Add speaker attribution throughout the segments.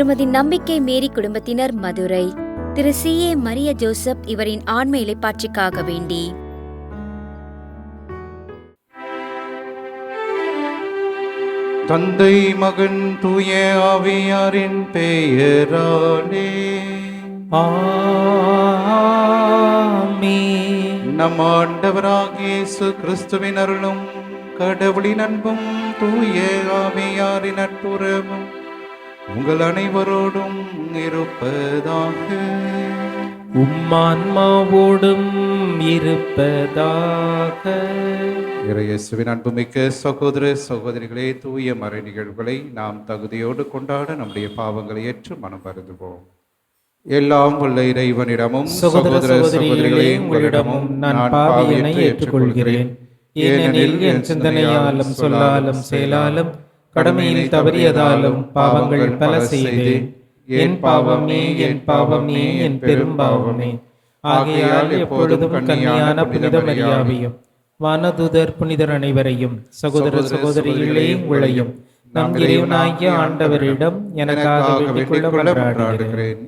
Speaker 1: திருமதி நம்பிக்கை மேரி குடும்பத்தினர் மதுரை. திரு. சி. ஏ. மரிய ஜோசப் இவரின் ஆன்ம இலைப்பாட்சிக்காக வேண்டி.
Speaker 2: தந்தை மகன் தூய ஆவியாரின் பெயராலே.
Speaker 3: ஆமென்.
Speaker 2: நம் ஆண்டவராகிய இயேசு கிறிஸ்துவின் அருளும் கடவுளின் அன்பும் தூய ஆவியாரின் நட்புறவும் உங்கள் அனைவரோடும் இருப்பதாக.
Speaker 3: உம்மான்மாவோடும் இருப்பதாக.
Speaker 2: இறையேசுவின் அன்புமிக்க சகோதர சகோதரிகளே தூய மறை நிகழ்வுகளை நாம் தகுதியோடு கொண்டாட நம்முடைய பாவங்களை ஏற்று மனம் வருந்துவோம். எல்லாம் உள்ள இறைவனிடமும்
Speaker 3: சகோதர சகோதரிகளே உங்களிடமும் நான் பாவியனை ஏற்றுக்கொள்கிறேன். ஏனெனில் என் சிந்தனையாலும் சொல்லாலும் செயலாலும் கடமையில் தவறியதாலும் பாவங்கள் பல செய்தேன். என் பாவமே என் பாவமே என் பெரும் பாவமே. ஆகையால் எப்பொழுதும் கன்னியான புனித மரியாவையும் வானதுதர் புனிதர் அனைவரையும் சகோதர சகோதரிகளே உங்களையும் நம் இறைவனாகிய ஆண்டவரிடம் எனக்காக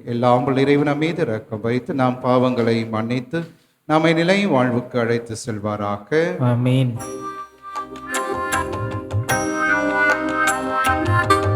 Speaker 2: எல்லாம் இறைவன் மீது இரக்கம் வைத்து நாம் பாவங்களை மன்னித்து நம்மை நிலை வாழ்வுக்கு அழைத்து செல்வாராக.
Speaker 3: ஆமென்.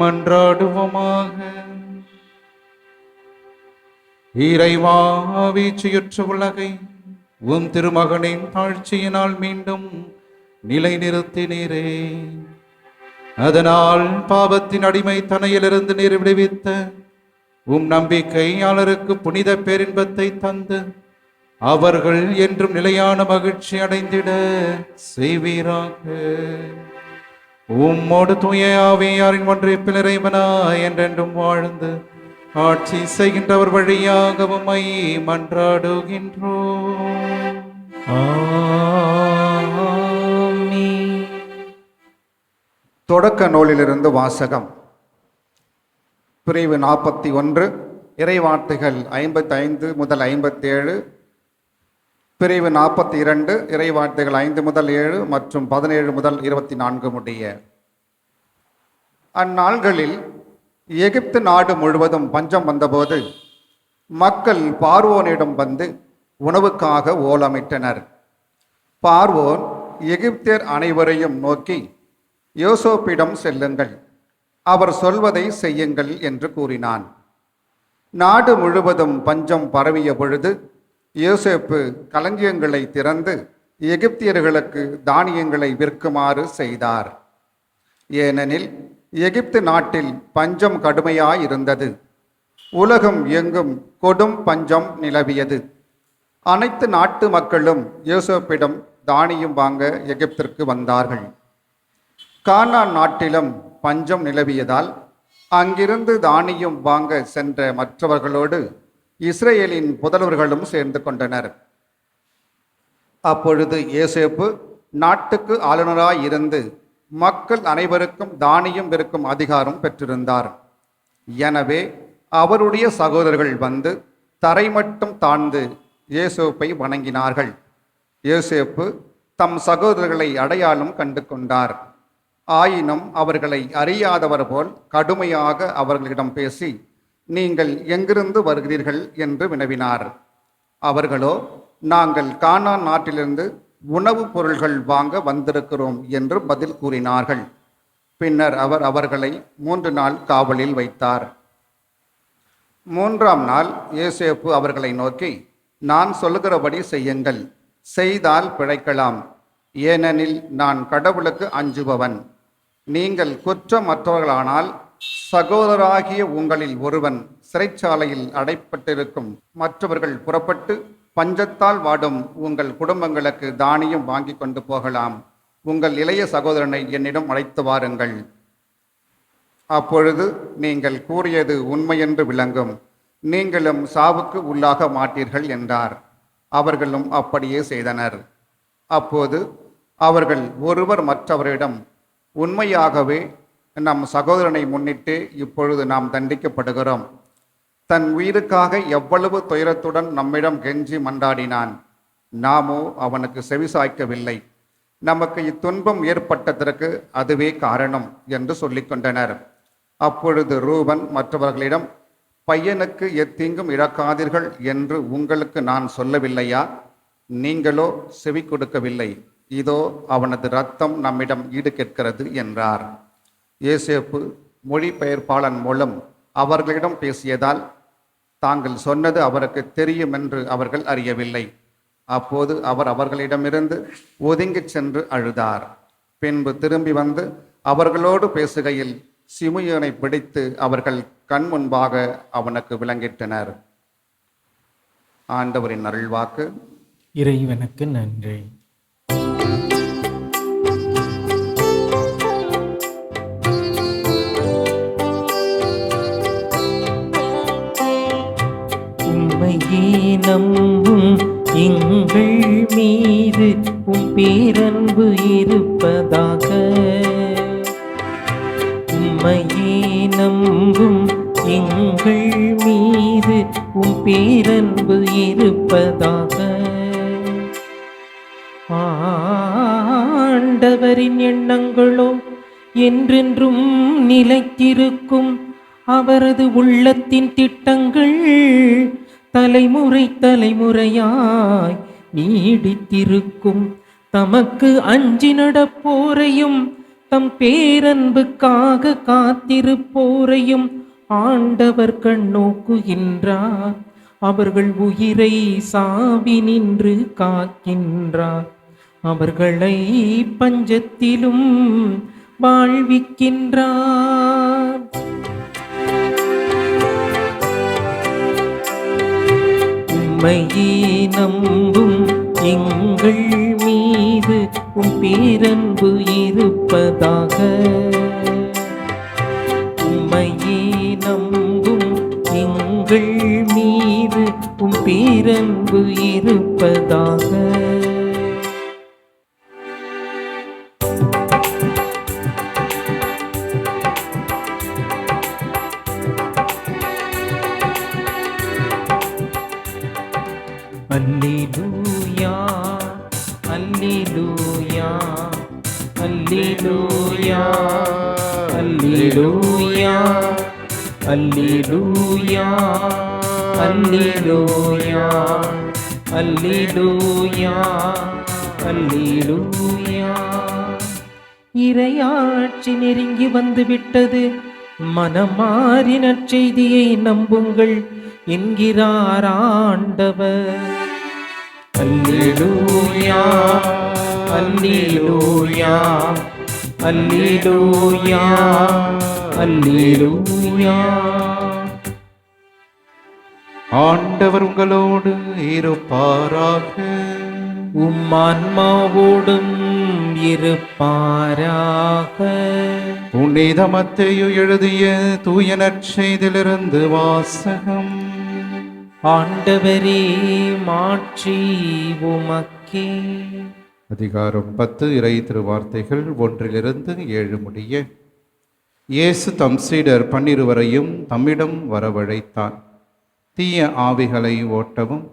Speaker 2: மன்றாடுவோமாக. இறைவா வீழ்ச்சியுற்ற உலகை உம் திருமகனின் தாழ்ச்சியினால் மீண்டும் நிலைநிறுத்தினீரே. அதனால் பாவத்தின் அடிமை தனையிலிருந்து நீர் விடுவித்த உம் நம்பிக்கையாளருக்கு புனித பேரின்பத்தை தந்து அவர்கள் என்றும் நிலையான மகிழ்ச்சி அடைந்திட செய்வீராக. உம்மோடு தூய ஒன்றை பிளரைவனா இறைவனா என்றென்றும் வாழ்ந்து ஆட்சி செய்கின்றவர் வழியாக உம்மை மன்றாடுகின்றோம்.
Speaker 4: தொடக்க நூலிலிருந்து வாசகம். பிரிவு நாற்பத்தி ஒன்று இறைவார்த்தைகள் ஐம்பத்தைந்து முதல் ஐம்பத்தேழு பிரிவு நாற்பத்தி இரண்டு இறைவார்த்தைகள் ஐந்து முதல் ஏழு மற்றும் பதினேழு முதல் இருபத்தி நான்கு முடிய. அந்நாள்களில் எகிப்து நாடு முழுவதும் பஞ்சம் வந்தபோது மக்கள் பார்வோனிடம் வந்து உணவுக்காக ஓலமிட்டனர். பார்வோன் எகிப்தியர் அனைவரையும் நோக்கி யோசோப்பிடம் செல்லுங்கள். அவர் சொல்வதை செய்யுங்கள் என்று கூறினான். நாடு முழுவதும் பஞ்சம் பரவிய பொழுது யோசேப்பு களஞ்சியங்களை திறந்து எகிப்தியர்களுக்கு தானியங்களை விற்குமாறு செய்தார். ஏனெனில் எகிப்து நாட்டில் பஞ்சம் கடுமையாயிருந்தது. உலகம் எங்கும் கொடும் பஞ்சம் நிலவியது. அனைத்து நாட்டு மக்களும் யோசப்பிடம் தானியம் வாங்க எகிப்திற்கு வந்தார்கள். கானான் நாட்டிலும் பஞ்சம் நிலவியதால் அங்கிருந்து தானியம் வாங்க சென்ற மற்றவர்களோடு இஸ்ரேலின் புதல்வர்களும் சேர்ந்து கொண்டனர். அப்பொழுது ஏசேப்பு நாட்டுக்கு ஆளுநராய் இருந்து மக்கள் அனைவருக்கும் தானியம் விற்கும் அதிகாரம் பெற்றிருந்தார். எனவே அவருடைய சகோதரர்கள் வந்து தரை மட்டும் தாழ்ந்து இயேசோப்பை வணங்கினார்கள். இயேசேப்பு தம் சகோதரர்களை அடையாளம் கண்டு கொண்டார். ஆயினும் அவர்களை அறியாதவர் போல் கடுமையாக அவர்களிடம் பேசி நீங்கள் எங்கிருந்து வருகிறீர்கள் என்று வினவினார். அவர்களோ நாங்கள் கானா நாட்டிலிருந்து உணவுப் பொருள்கள் வாங்க வந்திருக்கிறோம் என்று பதில் கூறினார்கள். பின்னர் அவர் அவர்களை மூன்று நாள் காவலில் வைத்தார். மூன்றாம் நாள் ஏசேப்பு அவர்களை நோக்கி நான் சொல்லுகிறபடி செய்யுங்கள். செய்தால் பிழைக்கலாம். ஏனெனில் நான் கடவுளுக்கு அஞ்சுபவன். நீங்கள் குற்றமற்றவர்களானால் சகோதராகிய உங்களில் ஒருவன் சிறைச்சாலையில் அடைப்பட்டிருக்கும். மற்றவர்கள் புறப்பட்டு பஞ்சத்தால் வாடும் உங்கள் குடும்பங்களுக்கு தானியம் வாங்கி கொண்டு போகலாம். உங்கள் இளைய சகோதரனை என்னிடம் அழைத்து வாருங்கள். அப்பொழுது நீங்கள் கூறியது உண்மையென்று விளங்கும். நீங்களும் சாவுக்கு உள்ளாக மாட்டீர்கள் என்றார். அவர்களும் அப்படியே செய்தனர். அப்போது அவர்கள் ஒருவர் மற்றவரிடம் உண்மையாகவே நம் சகோதரனை முன்னிட்டு இப்பொழுது நாம் தண்டிக்கப்படுகிறோம். தன் உயிருக்காக எவ்வளவு துயரத்துடன் நம்மிடம் கெஞ்சி மன்றாடினான். நாமோ அவனுக்கு செவிசாய்க்கவில்லை நமக்கு இத்துன்பம் ஏற்பட்டதற்கு அதுவே காரணம் என்று சொல்லிக்கொண்டனர். அப்பொழுது ரூபன் மற்றவர்களிடம் பையனுக்கு எத்தீங்கும் இழக்காதீர்கள் என்று உங்களுக்கு நான் சொல்லவில்லையா? நீங்களோ செவி கொடுக்கவில்லை. இதோ அவனது ரத்தம் நம்மிடம் ஈடு கேட்கிறது என்றார். ஏசேப்பு மொழிபெயர்ப்பாளன் மூலம் அவர்களிடம் பேசியதால் தாங்கள் சொன்னது அவருக்கு தெரியும் என்று அவர்கள் அறியவில்லை. அப்போது அவர் அவர்களிடமிருந்து ஒதுங்கிச் சென்று அழுதார். பின்பு திரும்பி வந்து அவர்களோடு பேசுகையில் சிமியோனை பிடித்து அவர்கள் கண் முன்பாக அவனுக்கு விளங்கிட்டனர். ஆண்டவரின் அருள்வாக்கு.
Speaker 3: இறைவனுக்கு நன்றி. உம்மையே நம்பும் எங்கள் மீது உம் பேரன்பு இருப்பதாக. உம்மையே நம்பும் எங்கள் மீது உம் பேரன்பு இருப்பதாக. ஆண்டவரின் எண்ணங்களோ என்றென்றும் நிலைத்திருக்கும் அவரது உள்ளத்தின் திட்டங்கள் தலைமுறை தலைமுறையாய் நீடித்திருக்கும். தமக்கு அஞ்சி நடப்போரையும் தம் பேரன்புக்காக காத்திருப்போரையும் ஆண்டவர் கண்ணோக்குகின்றார் அவர்கள் உயிரை சாவி நின்று காக்கின்றார். அவர்களை பஞ்சத்திலும் வாழ்விக்கின்றார். உம்மையே நம்பும் எங்கள் மீது உம் பேரன்பு இருப்பதாக. உம்மையே நம்பும் எங்கள் மீது உம் பேரன்பு இருப்பதாக. அல்லேலூயா அல்லேலூயா அல்லேலூயா அல்லேலூயா. இரையாட்சி நெருங்கி வந்து விட்டது மனமாறின செய்தியை நம்புங்கள் என்கிறார் ஆண்டவர். அல்லேலூயா அல்லேலூயா அல்லேலூயா அல்லேலூயா.
Speaker 2: ஆண்டவர் உங்களோடு இருப்பாராக.
Speaker 3: உம் ஆன்மாவோடும் இருப்பாராக.
Speaker 2: புனித மத்தேயு எழுதிய தூய நற்செய்திலிருந்து வாசகம்.
Speaker 3: ஆண்டவரே மாட்சி உமக்கே.
Speaker 2: அதிகாரம் பத்து இறை திருவார்த்தைகள் ஒன்றிலிருந்து ஏழு முடிய. இயேசு தம் சீடர் பன்னிருவரையும் தம்மிடம் வரவழைத்தார் தீய ஆவிகளை ஓட்டவும்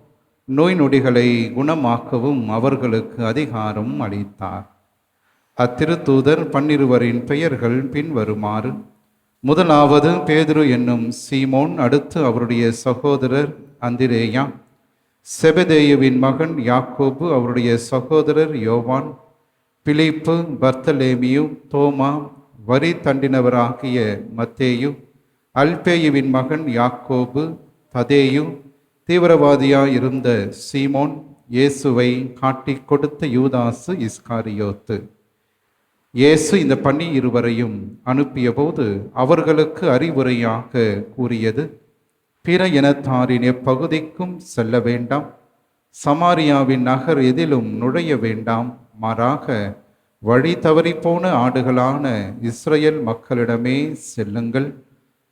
Speaker 2: நோய் நொடிகளை குணமாக்கவும் அவர்களுக்கு அதிகாரம் அளித்தார். அத்திருத்தூதர் பன்னிருவரின் பெயர்கள் பின்வருமாறு முதலாவது பேதுரு என்னும் சீமோன் அடுத்து அவருடைய சகோதரர் அந்திரேயா செபதேயுவின் மகன் யாக்கோபு அவருடைய சகோதரர் யோவான் பிலிப்பு பர்த்தலேமியு தோமா வரி தண்டினவராகிய மத்தேயு அல்பேயுவின் மகன் யாக்கோபு ததேயு தீவிரவாதியாக இருந்த சீமோன் இயேசுவை காட்டிக் கொடுத்த யூதாசு இஸ்காரியோத்து. இயேசு இந்த பன்னி இருவரையும் அனுப்பியபோது அவர்களுக்கு அறிவுரையாக கூறியது பிற இனத்தாரின் எப்பகுதிக்கும் செல்ல வேண்டாம். சமாரியாவின் நகர் எதிலும் நுழைய வேண்டாம். மாறாக வழி தவறிப்போன ஆடுகளான இஸ்ரேல் மக்களிடமே செல்லுங்கள்.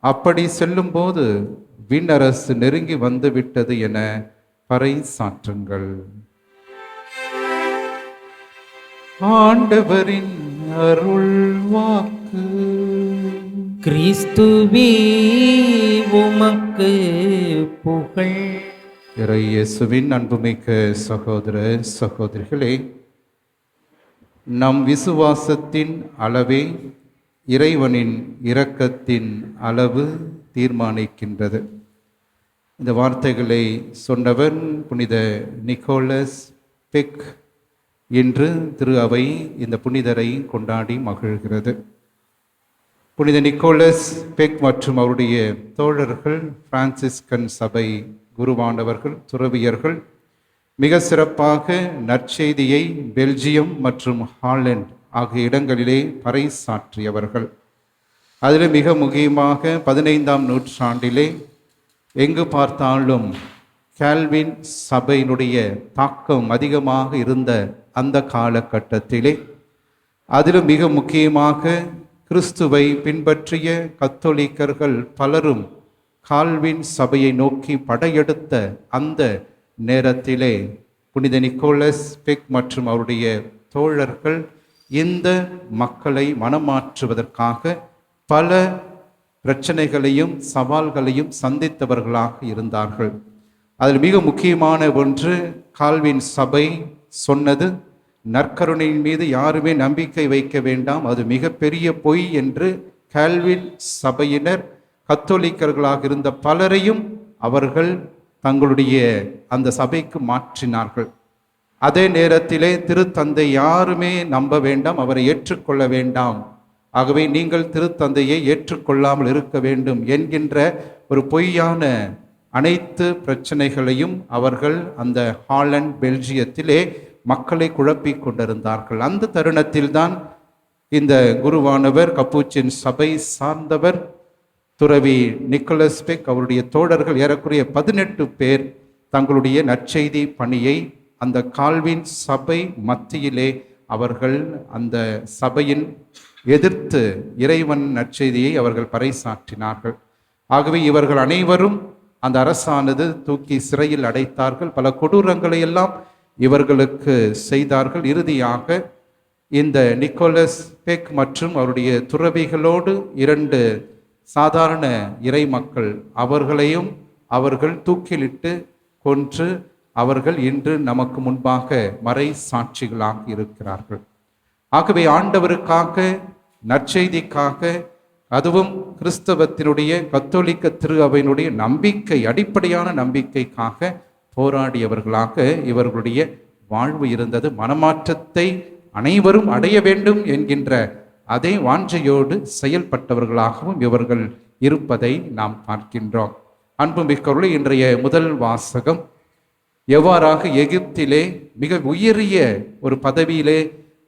Speaker 2: அப்படி செல்லும்போது விண்ணரசு நெருங்கி வந்து விட்டது என பறைசாற்றுங்கள் ஆண்டவரின் அருள் வாக்கு.
Speaker 3: கிறிஸ்துவே உமக்கு புகழ்.
Speaker 2: இறை இயேசுவின் அன்புமிக்க சகோதர சகோதரிகளே நம் விசுவாசத்தின் அளவே இறைவனின் இரக்கத்தின் அளவு தீர்மானிக்கின்றது. இந்த வார்த்தைகளை சொன்னவன் புனித நிக்கோலஸ் பெக் என்று திரு அவை இந்த புனிதரை கொண்டாடி மகிழ்கிறது. புனித நிக்கோலஸ் பெக் மற்றும் அவருடைய தோழர்கள் பிரான்சிஸ்கன் சபை குருவானவர்கள் துறவியர்கள் மிக சிறப்பாக நற்செய்தியை பெல்ஜியம் மற்றும் ஹாலண்ட் ஆகிய இடங்களிலே பறைசாற்றியவர்கள் அதில் மிக முக்கியமாக பதினைந்தாம் நூற்றாண்டிலே எங்கு பார்த்தாலும் கேல்வின் சபையினுடைய தாக்கம் அதிகமாக இருந்த அந்த காலகட்டத்திலே அதிலும் மிக முக்கியமாக கிறிஸ்துவை பின்பற்றிய கத்தோலிக்கர்கள் பலரும் கால்வின் சபையை நோக்கி படையெடுத்த அந்த நேரத்திலே புனித நிக்கோலஸ் பெக் மற்றும் அவருடைய தோழர்கள் இந்த மக்களை மனமாற்றுவதற்காக பல பிரச்சனைகளையும் சவால்களையும் சந்தித்தவர்களாக இருந்தார்கள். அதில் மிக முக்கியமான ஒன்று கால்வின் சபை சொன்னது நற்கருணையின் மீது யாருமே நம்பிக்கை வைக்க வேண்டாம் அது மிகப்பெரிய பொய் என்று கால்வின் சபையினர் கத்தோலிக்கர்களாக இருந்த பலரையும் அவர்கள் தங்களுடைய அந்த சபைக்கு மாற்றினார்கள். அதே நேரத்திலே திருத்தந்தை யாருமே நம்ப வேண்டாம் அவரை ஏற்றுக்கொள்ள வேண்டாம். ஆகவே நீங்கள் திருத்தந்தையை ஏற்றுக்கொள்ளாமல் இருக்க வேண்டும் என்கின்ற ஒரு பொய்யான அனைத்து பிரச்சனைகளையும் அவர்கள் அந்த ஹாலண்ட் பெல்ஜியத்திலே மக்களை குழப்பிக் கொண்டிருந்தார்கள். அந்த தருணத்தில்தான் இந்த குருவானவர் கப்பூச்சின் சபை சார்ந்தவர் துறவி நிக்கோலஸ் பெக் அவருடைய தோழர்கள் ஏறக்குறைய பதினெட்டு பேர் தங்களுடைய நற்செய்தி பணியை அந்த கால்வின் சபை மத்தியிலே அவர்கள் அந்த சபையின் எதிர்த்து இறைவன் நற்செய்தியை அவர்கள் பறைசாற்றினார்கள். ஆகவே இவர்கள் அனைவரும் அந்த அரசானது தூக்கி சிறையில் அடைத்தார்கள். பல கொடூரங்களை எல்லாம் இவர்களுக்கு செய்தார்கள். இறுதியாக இந்த நிக்கோலஸ் பெக் மற்றும் அவருடைய துறவிகளோடு இரண்டு சாதாரண இறை மக்கள் அவர்களையும் அவர்கள் தூக்கிலிட்டு கொன்று அவர்கள் இன்று நமக்கு முன்பாக மறை சாட்சிகளாக இருக்கிறார்கள். ஆகவே ஆண்டவருக்காக நற்செய்திக்காக அதுவும் கிறிஸ்தவத்தினுடைய கத்தோலிக்க திரு அவையினுடைய நம்பிக்கை அடிப்படையான நம்பிக்கைக்காக போராடியவர்களாக இவர்களுடைய வாழ்வு இருந்தது. மனமாற்றத்தை அனைவரும் அடைய வேண்டும் என்கின்ற அதே வாஞ்சையோடு செயல்பட்டவர்களாகவும் இவர்கள் இருப்பதை நாம் பார்க்கின்றோம். அன்புமிக்கவர்களே இன்றைய முதல் வாசகம். எவ்வாறாக எகிப்திலே மிக உயரிய ஒரு பதவியிலே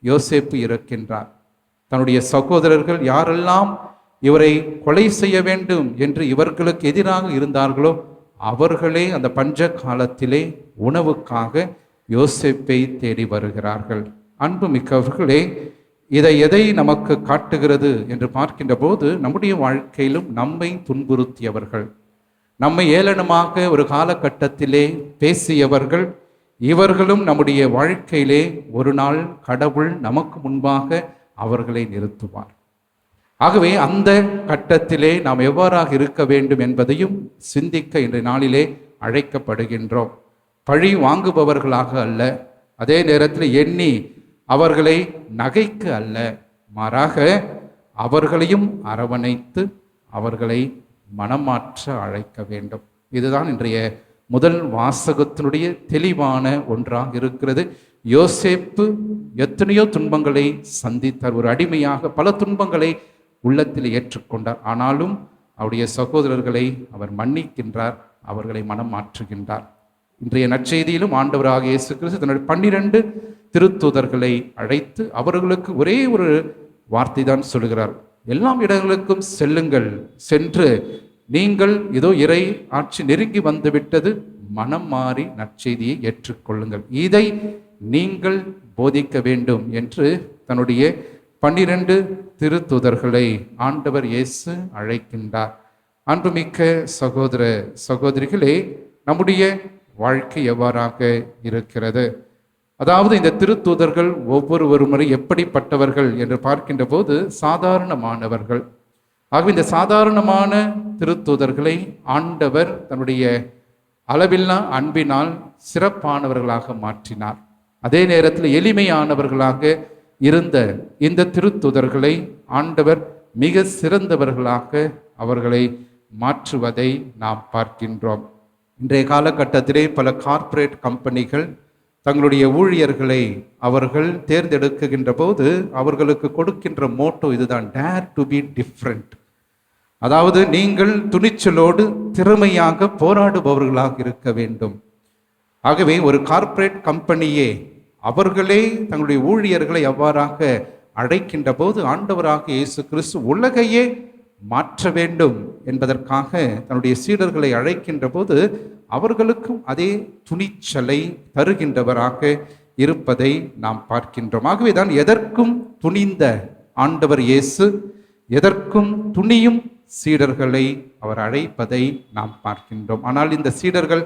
Speaker 2: யோசேப்பு இருக்கின்றார் தன்னுடைய சகோதரர்கள் யாரெல்லாம் இவரை கொலை செய்ய வேண்டும் என்று இவர்களுக்கு எதிராக இருந்தார்களோ அவர்களே அந்த பஞ்ச காலத்திலே உணவுக்காக யோசிப்பை தேடி வருகிறார்கள். அன்பு மிக்கவர்களே இதை எதை நமக்கு காட்டுகிறது என்று பார்க்கின்ற போது நம்முடைய வாழ்க்கையிலும் நம்மை துன்புறுத்தியவர்கள் நம்மை ஏளனமாக ஒரு காலகட்டத்திலே பேசியவர்கள் இவர்களும் நம்முடைய வாழ்க்கையிலே ஒரு நாள் கடவுள் நமக்கு முன்பாக அவர்களை நிறுத்துவார். ஆகவே அந்த கட்டத்திலே நாம் எவ்வாறாக இருக்க வேண்டும் என்பதையும் சிந்திக்க இன்றைய நாளிலே அழைக்கப்படுகின்றோம். பழி வாங்குபவர்களாக அல்ல. அதே நேரத்தில் எண்ணி அவர்களை நகைக்க அல்ல. மாறாக அவர்களையும் அரவணைத்து அவர்களை மனமாற்ற அழைக்க வேண்டும். இதுதான் இன்றைய முதல் வாசகத்தினுடைய தெளிவான ஒன்றாக இருக்கிறது. யோசேப்பு எத்தனையோ துன்பங்களை சந்தித்தார். ஒரு அடிமையாக பல துன்பங்களை உள்ளத்தில் ஏற்றுக்கொண்டார். ஆனாலும் அவருடைய சகோதரர்களை அவர் மன்னிக்கின்றார் அவர்களை மனம் மாற்றுகின்றார். இன்றைய நற்செய்தியிலும் ஆண்டவராக இயேசு கிறிஸ்து தன்னுடைய பன்னிரண்டு திருத்தூதர்களை அழைத்து அவர்களுக்கு ஒரே ஒரு வார்த்தை தான் சொல்கிறார் எல்லா இடங்களுக்கும் செல்லுங்கள் சென்று நீங்கள் இதோ இறை ஆட்சி நெருங்கி வந்துவிட்டது மனம் மாறி நற்செய்தியை ஏற்றுக்கொள்ளுங்கள். இதை நீங்கள் போதிக்க வேண்டும் என்று தன்னுடைய பன்னிரண்டு திருத்துதர்களை ஆண்டவர் இயேசு அழைக்கின்றார். அன்புமிக்க சகோதர சகோதரிகளே நம்முடைய வாழ்க்கை எவ்வாறாக இருக்கிறது? அதாவது இந்த திருத்தூதர்கள் ஒவ்வொருவருமுறை எப்படிப்பட்டவர்கள் என்று பார்க்கின்ற போது சாதாரணமானவர்கள் ஆகவே இந்த சாதாரணமான திருத்தூதர்களை ஆண்டவர் தன்னுடைய அளவில்லா அன்பினால் சிறப்பானவர்களாக மாற்றினார். அதே நேரத்தில் எளிமையானவர்களாக இருந்த இந்த திருத்துதர்களை ஆண்டவர் மிக சிறந்தவர்களாக அவர்களை மாற்றுவதை நாம் பார்க்கின்றோம். இன்றைய காலகட்டத்திலே பல கார்ப்பரேட் கம்பெனிகள் தங்களுடைய ஊழியர்களை அவர்கள் தேர்ந்தெடுக்குகின்ற போது அவர்களுக்கு கொடுக்கின்ற மோட்டோ இதுதான். டேர் டு பி டிஃப்ரெண்ட் அதாவது நீங்கள் துணிச்சலோடு திறமையாக போராடுபவர்களாக இருக்க வேண்டும். ஆகவே ஒரு கார்ப்பரேட் கம்பெனியே அவர்களே தங்களுடைய ஊழியர்களை அவ்வாறாக அழைக்கின்ற போது ஆண்டவராக இயேசு கிறிஸ்து உலகையே மாற்ற வேண்டும் என்பதற்காக தன்னுடைய சீடர்களை அழைக்கின்ற போது அவர்களுக்கும் அதே துணிச்சலை தருகின்றவராக இருப்பதை நாம் பார்க்கின்றோம். ஆகவே தான் எதற்கும் துணிந்த ஆண்டவர் இயேசு எதற்கும் துணியும் சீடர்களை அவர் அழைப்பதை நாம் பார்க்கின்றோம். ஆனால் இந்த சீடர்கள்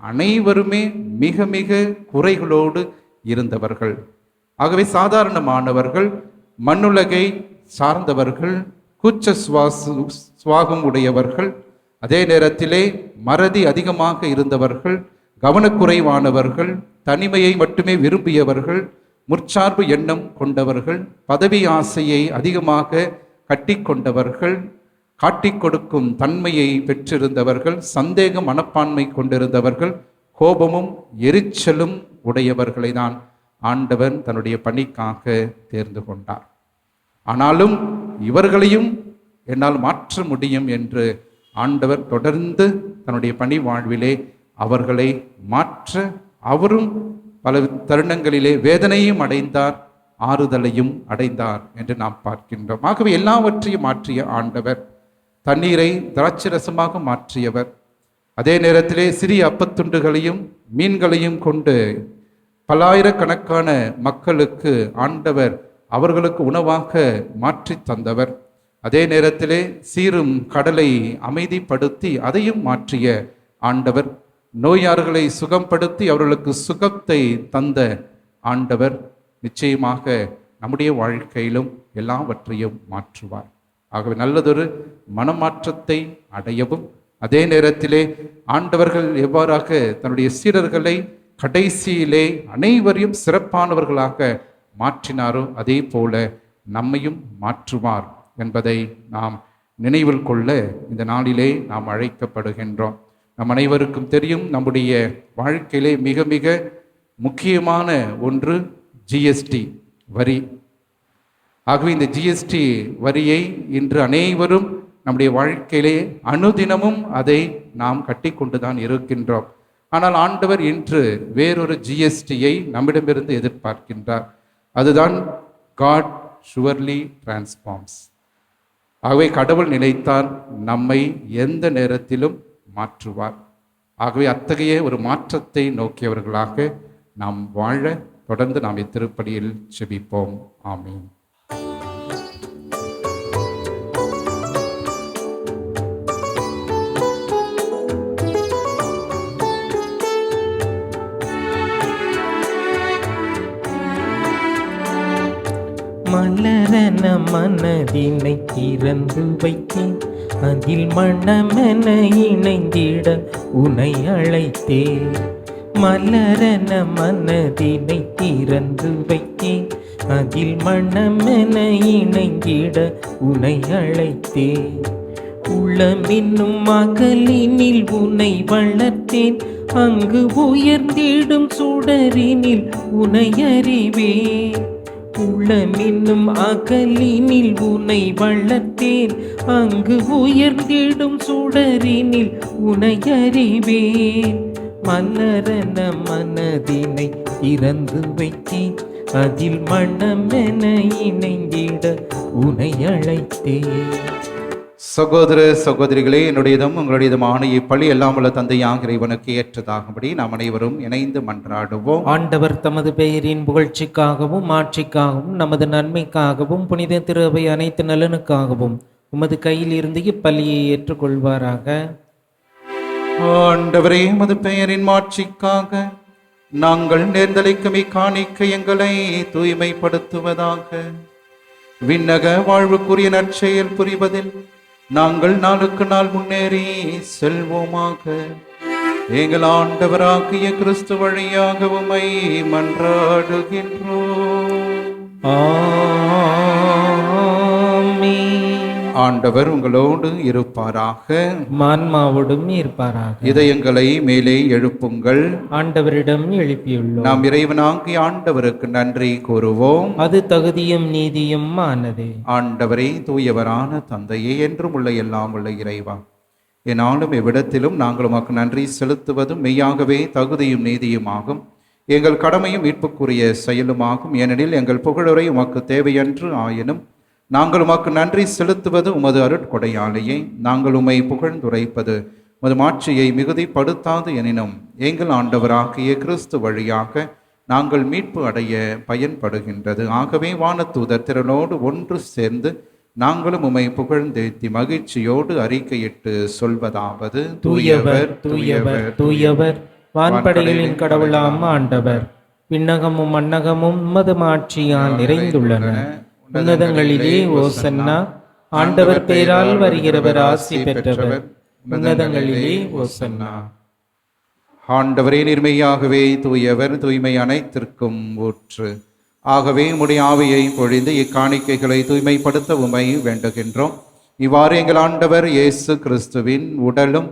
Speaker 2: அனைவருமே மிக மிக குறைகளோடு இருந்தவர்கள். ஆகவே சாதாரணமானவர்கள் மண்ணுலகை சார்ந்தவர்கள் கூச்ச சுவாசு சுவாகம் உடையவர்கள் அதே நேரத்திலே மறதி அதிகமாக இருந்தவர்கள் கவனக்குறைவானவர்கள் தனிமையை மட்டுமே விரும்பியவர்கள் முற்சார்பு எண்ணம் கொண்டவர்கள் பதவி ஆசையை அதிகமாக கட்டிக்கொண்டவர்கள் காட்டிக் கொடுக்கும் தன்மையை பெற்றிருந்தவர்கள் சந்தேக மனப்பான்மை கொண்டிருந்தவர்கள் கோபமும் எரிச்சலும் உடையவர்களை தான் ஆண்டவன் தன்னுடைய பணிக்காக தேர்ந்து கொண்டார். ஆனாலும் இவர்களையும் என்னால் மாற்ற முடியும் என்று ஆண்டவர் தொடர்ந்து தன்னுடைய பணி வாழ்விலே அவர்களை மாற்ற அவரும் பல தருணங்களிலே வேதனையும் அடைந்தார் ஆறுதலையும் அடைந்தார் என்று நாம் பார்க்கின்றோம். ஆகவே எல்லாவற்றையும் மாற்றிய ஆண்டவர் தண்ணீரை திராட்சரசமாக மாற்றியவர். அதே நேரத்திலே சிறிய அப்பத்துண்டுகளையும் மீன்களையும் கொண்டு பல்லாயிரக்கணக்கான மக்களுக்கு ஆண்டவர் அவர்களுக்கு உணவாக மாற்றி தந்தவர். அதே நேரத்திலே சீரும் கடலை அமைதிப்படுத்தி அதையும் மாற்றிய ஆண்டவர். நோயாளர்களை சுகப்படுத்தி அவர்களுக்கு சுகத்தை தந்த ஆண்டவர். நிச்சயமாக நம்முடைய வாழ்க்கையிலும் எல்லாவற்றையும் மாற்றுவார். ஆகவே நல்லதொரு மனமாற்றத்தை அடையவும் அதே நேரத்திலே ஆண்டவர்கள் எவ்வாறாக தன்னுடைய சீடர்களை கடைசியிலே அனைவரையும் சிறப்பானவர்களாக மாற்றினாரோ அதே போல நம்மையும் மாற்றுவார் என்பதை நாம் நினைவில் கொள்ள இந்த நாளிலே நாம் அழைக்கப்படுகின்றோம். நம் அனைவருக்கும் தெரியும் நம்முடைய வாழ்க்கையிலே மிக மிக முக்கியமான ஒன்று ஜிஎஸ்டி வரி. ஆகவே இந்த ஜிஎஸ்டி வரியை இன்று அனைவரும் நம்முடைய வாழ்க்கையிலே அனுதினமும் அதை நாம் கட்டிக்கொண்டு தான் இருக்கின்றோம். ஆனால் ஆண்டவர் இன்று வேறொரு ஜிஎஸ்டியை நம்மிடமிருந்து எதிர்பார்க்கின்றார். அதுதான் காட் ஷுவர்லி டிரான்ஸ்ஃபார்ம்ஸ் ஆகவே கடவுள் நினைத்தால் நம்மை எந்த நேரத்திலும் மாற்றுவார். ஆகவே அத்தகைய ஒரு மாற்றத்தை நோக்கியவர்களாக நாம் வாழ தொடர்ந்து நாம் இத்திருப்படியில் செபிப்போம். ஆமீன்.
Speaker 3: மலரன மனதினை திறந்து வைத்தேன். அதில் மனமென இணைந்திட உனை அழைத்தேன். மலரன மனதினை திறந்து வைத்தேன். அதில் மனமென இணைந்திட உனை அழைத்தேன். உள்ளமென்னும் மகளினில் உன்னை வளர்த்தேன். அங்கு உயர்ந்திடும் சுடரினில் உனை அறிவேன். உள்ளமின்னும் அகலினில் உனை வளர்த்தேன். அங்கு உயர்ந்திடும் சுடரினில் உனை அறிவேன். மலரன மனதினை இறந்து வைத்தேன். அதில் மனமென இணைந்திட உனை அழைத்தேன்.
Speaker 2: சகோதர சகோதரிகளே என்னுடையதும் உங்களுடையதுமான இப்பள்ளி எல்லாம் உள்ள தந்தையாக இறைவனுக்கு ஏற்றதாகும்படி நாம் அனைவரும் இணைந்து மன்றாடுவோம்.
Speaker 3: ஆண்டவர் தமது பெயரின் புகழ்ச்சிக்காகவும் ஆட்சிக்காகவும் நமது நன்மைக்காகவும் புனித திருவை அனைத்து நலனுக்காகவும் உமது கையில் இருந்து இப்பள்ளியை ஏற்றுக்கொள்வாராக.
Speaker 2: ஆண்டவரே மது பெயரின் மாட்சிக்காக நாங்கள் நேர்ந்தளிக்கும் இக்காணிக்க எங்களை தூய்மைப்படுத்துவதாக. விண்ணக வாழ்வுக்குரிய நற்செயல் புரிவதில் நாங்கள் நாளுக்கு நாள் முன்னேறி செல்வோமாக. எங்கள் ஆண்டவராகிய கிறிஸ்து வழியாக உமை மன்றாடுகின்றோம்.
Speaker 3: ஆ.
Speaker 2: ஆண்டவர் உங்களோடு இருப்பாராக.
Speaker 3: மான்மாவோடும் இருப்பாராக.
Speaker 2: இதயங்களை மேலே எழுப்புங்கள்.
Speaker 3: ஆண்டவரிடம் எழுப்பியுள்ளோம்.
Speaker 2: நாம் இறைவனாகிய ஆண்டவருக்கு நன்றி கூறுவோம்.
Speaker 3: அது தகுதியும் நீதியும் ஆனது.
Speaker 2: ஆண்டவரே தூயவரான தந்தையே என்றும் உள்ள எல்லாம் உள்ள இறைவா. என்னாலும் இவ்விடத்திலும் நாங்கள் உமக்கு நன்றி செலுத்துவதும் மெய்யாகவே தகுதியும் நீதியுமாகும். எங்கள் கடமையும் மீட்புக்குரிய செயலுமாகும். ஏனெனில் எங்கள் புகழுரை உமக்கு தேவையன்று ஆயினும் நாங்கள் உமக்கு நன்றி செலுத்துவது உமது அருட்கொடையாலேயே நாங்கள் உம்மை புகழ்ந்துரைப்பது உமது மாட்சியை மிகுதிப்படுத்தாது எனினும் எங்கள் ஆண்டவராகிய கிறிஸ்து வழியாக நாங்கள் மீட்பு அடைய பயன்படுகின்றது. ஆகவே வானதூதர் திறனோடு ஒன்று சேர்ந்து நாங்களும் உம்மை புகழ்ந்தேத்தி மகிழ்ச்சியோடு அறிக்கையிட்டு சொல்வதாவது
Speaker 3: தூயவர் தூயவர் தூயவர் வான்படைகளின் கடவுளாம் ஆண்டவர். விண்ணகமும் மண்ணகமும் உமது மாட்சியால் நிறைந்துள்ளன. உன்னதங்களிலே ஓசன்னா ஆண்டவர் பெயரால் வருகிறவர் ஆசி பெற்றவர். உன்னதங்களிலே ஓசன்னா.
Speaker 2: ஆண்டவரே நிர்மையாகவே தூயவர் தூய்மை அனைத்திற்கும் ஊற்று. ஆகவே உம்முடைய ஆவியை பொழிந்து இக்காணிக்கைகளை தூய்மைப்படுத்த உமை வேண்டுகின்றோம். இவ்வாறு எங்கள் ஆண்டவர் இயேசு கிறிஸ்துவின் உடலும்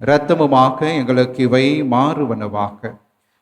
Speaker 2: இரத்தமுமாக எங்களுக்கு இவை மாறுவனவாக.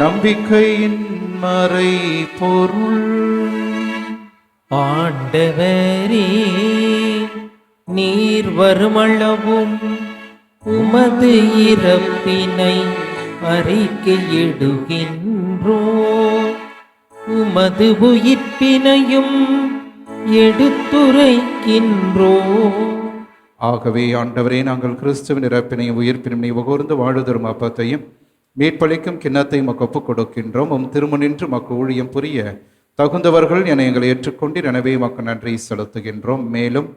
Speaker 2: நம்பிக்கையின் மறை பொருள்.
Speaker 3: ஆண்டவரே நீர் வருமளவும் உமது இறப்பினை அறிக்கையிடுகின்றோ. உமது உயிர்ப்பினையும் எடுத்துரைக்கின்றோ.
Speaker 2: ஆகவே ஆண்டவரே நாங்கள் கிறிஸ்துவின் இறப்பினையும் உயிர்ப்பினையும் நினைவுகூர்ந்து வாழுதரும் அப்பத்தையும் மீட்பளிக்கும் கிண்ணத்தை மக்கு ஒப்புக் கொடுக்கின்றோம் உம் திருமணின்று மக்கு ஊழியம் புரிய தகுந்தவர்கள் என எங்களை ஏற்றுக்கொண்டு எனவே மக்கு நன்றி செலுத்துகின்றோம். மேலும்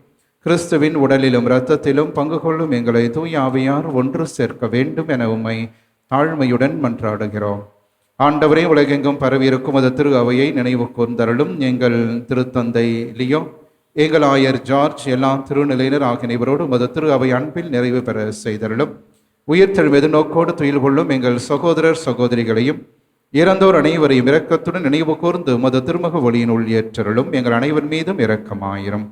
Speaker 2: கிறிஸ்துவின் உடலிலும் இரத்தத்திலும் பங்கு கொள்ளும் எங்களை தூய ஆவியார் ஒன்று சேர்க்க வேண்டும் என உம்மை தாழ்மையுடன் மன்றாடுகிறோம். ஆண்டவரே உலகெங்கும் பரவியிருக்கும் அது திரு அவையை நினைவு கூர்ந்தருளும். எங்கள் திருத்தந்தை லியோ எங்கள் ஆயர் ஜார்ஜ் எல்லா திருநிலையினர் ஆகிய அனைவரோடு திரு அவை அன்பில் நிறைவு பெற செய்தருளும். உயிர்த்தெழும் எதிர்நோக்கோடு துயில் கொள்ளும் எங்கள் சகோதரர் சகோதரிகளையும் இறந்தோர் அனைவரையும் இரக்கத்துடன் நினைவு கூர்ந்து மது திருமுக ஒளியினுள் ஏற்றருளும் எங்கள் அனைவர் மீதும் இரக்கமாயிரும்.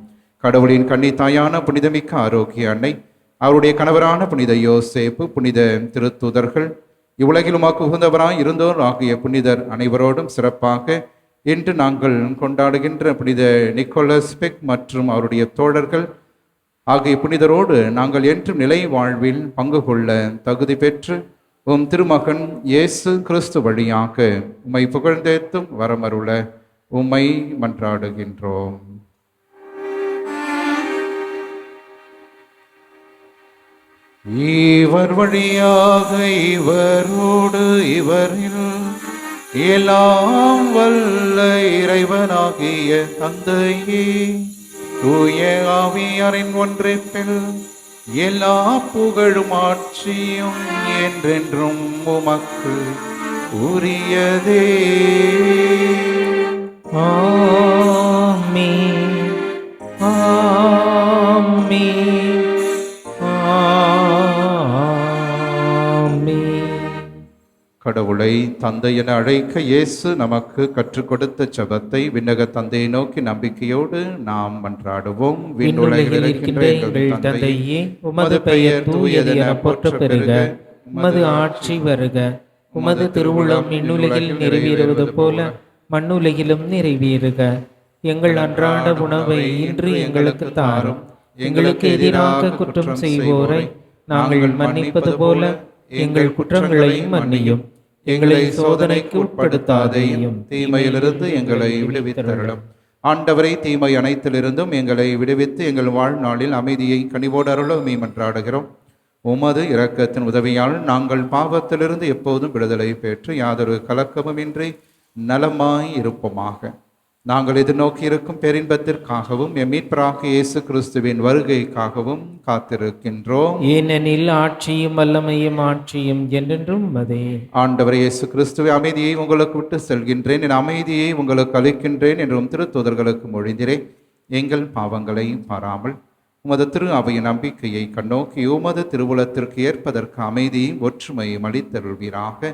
Speaker 2: கடவுளின் கன்னித்தாயான புனிதமிக்க ஆரோக்கிய அன்னை அவருடைய கணவரான புனித யோசேப்பு புனித திருத்துதர்கள் இவ்வுலகிலுமா உமாக்கு உகந்தவராய் இருந்தோர் ஆகிய புனிதர் அனைவரோடும் சிறப்பாக இன்று நாங்கள் கொண்டாடுகின்ற புனித நிக்கோலஸ் பெக் மற்றும் அவருடைய தோழர்கள் ஆகிய புனிதரோடு நாங்கள் என்றும் நிலை வாழ்வில் பங்கு கொள்ள தகுதி பெற்று உம் திருமகன் இயேசு கிறிஸ்து வழியாக உம்மை புகழ்ந்தேத்தும் வரமருள உம்மை மன்றாடுகின்றோம். இவர் வழியாக இவரோடு இவரில் எல்லாம் வல்ல இறைவனாகிய தந்தையே. தூய ஆவியாரின் ஒன்றிப்பில் எல்லா புகழும் ஆட்சியும் என்றென்றும் உமக்கு உரியதே.
Speaker 3: ஆ
Speaker 2: கடவுளை தந்தை என அழைக்க இயேசு நமக்கு கற்றுக் கொடுத்த ஜெபத்தை விண்ணக தந்தையை நோக்கி நம்பிக்கையோடு நாம் மன்றாடுவோம்.
Speaker 3: விண்ணுலகில் இருக்கின்ற எங்கள் தந்தையே உமது பெயர் தூயது என போற்ற பெறுக. உமது ஆட்சி வருக. உமது திருவுளம் விண்ணுலகில் நிறைவேறுவது போல மண்ணுலகிலும் நிறைவேறுக. எங்கள் அன்றாட உணவை இன்று எங்களுக்கு தாரும். எங்களுக்கு எதிராக குற்றம் செய்வோரை. நாங்கள் மன்னிப்பது போல எங்கள் குற்றங்களையும் மன்னியும். எங்களை சோதனைக்கு உட்படுத்தாதேயும்
Speaker 2: தீமையிலிருந்து எங்களை விடுவித்தருளும். ஆண்டவரை தீமை அனைத்திலிருந்தும் எங்களை விடுவித்து எங்கள் வாழ்நாளில் அமைதியை கனிவோடு அருளும் மன்றாடுகிறோம். உமது இரக்கத்தின் உதவியால் நாங்கள் பாவத்திலிருந்து எப்போதும் விடுதலை பெற்று யாதொரு கலக்கமுமின்றி நலமாய் இருப்போமாக. நாங்கள் எதிர்நோக்கி இருக்கும் பேரின்பத்திற்காகவும் மீட்பராக இயேசு கிறிஸ்துவின் வருகைக்காகவும் காத்திருக்கின்றோம்.
Speaker 3: ஏனெனில் ஆட்சியும் வல்லமையும் ஆட்சியும் என்றென்றும் மதே
Speaker 2: ஆண்டவர் இயேசு கிறிஸ்துவை அமைதியை உங்களுக்கு விட்டு செல்கின்றேன். என் அமைதியை உங்களுக்கு அளிக்கின்றேன் என்றும் திருத்தூதர்களுக்கு மொழிந்திரேன் எங்கள் பாவங்களை பாராமல் உமது திரு அவையின் நம்பிக்கையை கண்ணோக்கி உமது திருவுலத்திற்கு ஏற்பதற்கு அமைதியும் ஒற்றுமையும் அளித்தருள்வீராக.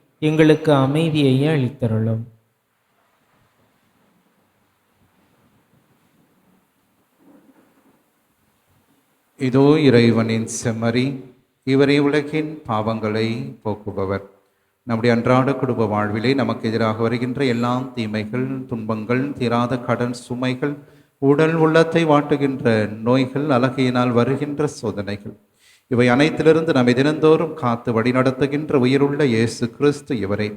Speaker 3: எங்களுக்கு அமைதியை அளித்தருளும்.
Speaker 2: இதோ இறைவனின் செம்மறி இவரே உலகின் பாவங்களை போக்குபவர். நம்முடைய அன்றாட குடும்ப வாழ்விலே நமக்கு எதிராக வருகின்ற எல்லா தீமைகள் துன்பங்கள் தீராத கடன் சுமைகள் உடல் உள்ளத்தை வாட்டுகின்ற நோய்கள் அழகையினால் வருகின்ற சோதனைகள். இவை அனைத்திலிருந்து நம்மை தினந்தோறும் காத்து வழிநடத்துகின்ற உயிருள்ள இயேசு கிறிஸ்து இவரை.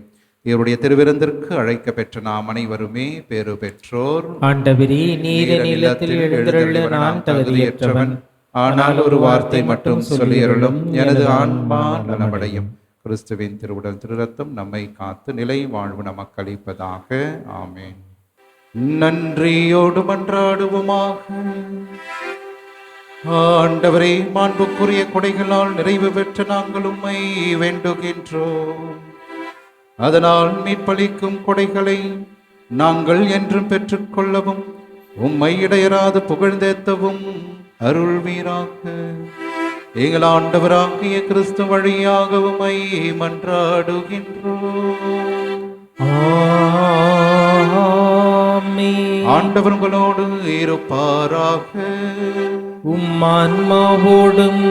Speaker 2: இவருடைய திருவிருந்திற்கு அழைக்க பெற்ற நாம் அனைவருமே பேறு பெற்றோர்.
Speaker 3: ஆண்டவரே நீர நிலத்தில் எழுந்தருள நான் தகுதியற்றவன்.
Speaker 2: ஆனால் ஒரு வார்த்தை மட்டும் சொல்லியருளும். எனது ஆன்மா நலமடையும். கிறிஸ்துவின் திருவுடல் திருரத்தம் நம்மை காத்து நிலை வாழ்வு நமக்கு அளிப்பதாக. ஆமென். நன்றியோடு மன்றாடுவோமாக. ஆண்டவரே மாண்புக்குரிய கொடைகளால் நிறைவு பெற்ற நாங்கள் உம்மை வேண்டுகின்றோம். அதனால் மீட்பளிக்கும் கொடைகளை நாங்கள் என்றும் பெற்றுக்கொள்ளவும் உம்மை இடையராது புகழ்ந்தேத்தவும் அருள்வீராக. எங்கள் ஆண்டவராகிய கிறிஸ்து வழியாக உம்மை மன்றாடுகின்றோம்.
Speaker 3: ஆ
Speaker 2: ஆண்டவர் உங்களோடு இருப்பாராக
Speaker 3: உம்மான்மாவோடும்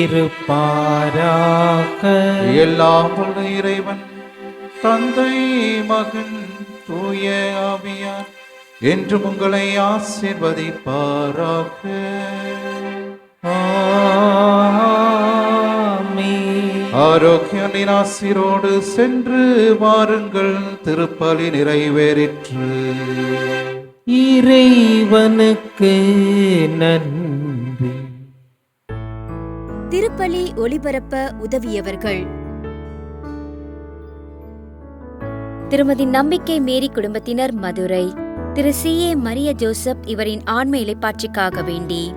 Speaker 3: இருப்பாராக
Speaker 2: எல்லாம் வல்ல இறைவன் தந்தை மகன் தூய ஆவியார் என்றும் உங்களை ஆசீர்வதிப்பாராக
Speaker 3: ஆமென்.
Speaker 2: ஆரோக்கியனின் ஆசிரோடு சென்று வாருங்கள் திருப்பலி நிறைவேறிற்று.
Speaker 3: இறைவனுக்கு நன்றி.
Speaker 1: திருப்பலி ஒளிபரப்ப உதவியவர்கள். திருமதி நம்பிக்கை மேரி குடும்பத்தினர் மதுரை. திரு சி ஏ மரிய ஜோசப் இவரின் ஆண்மை இலைப்பாட்சிக்காக வேண்டி.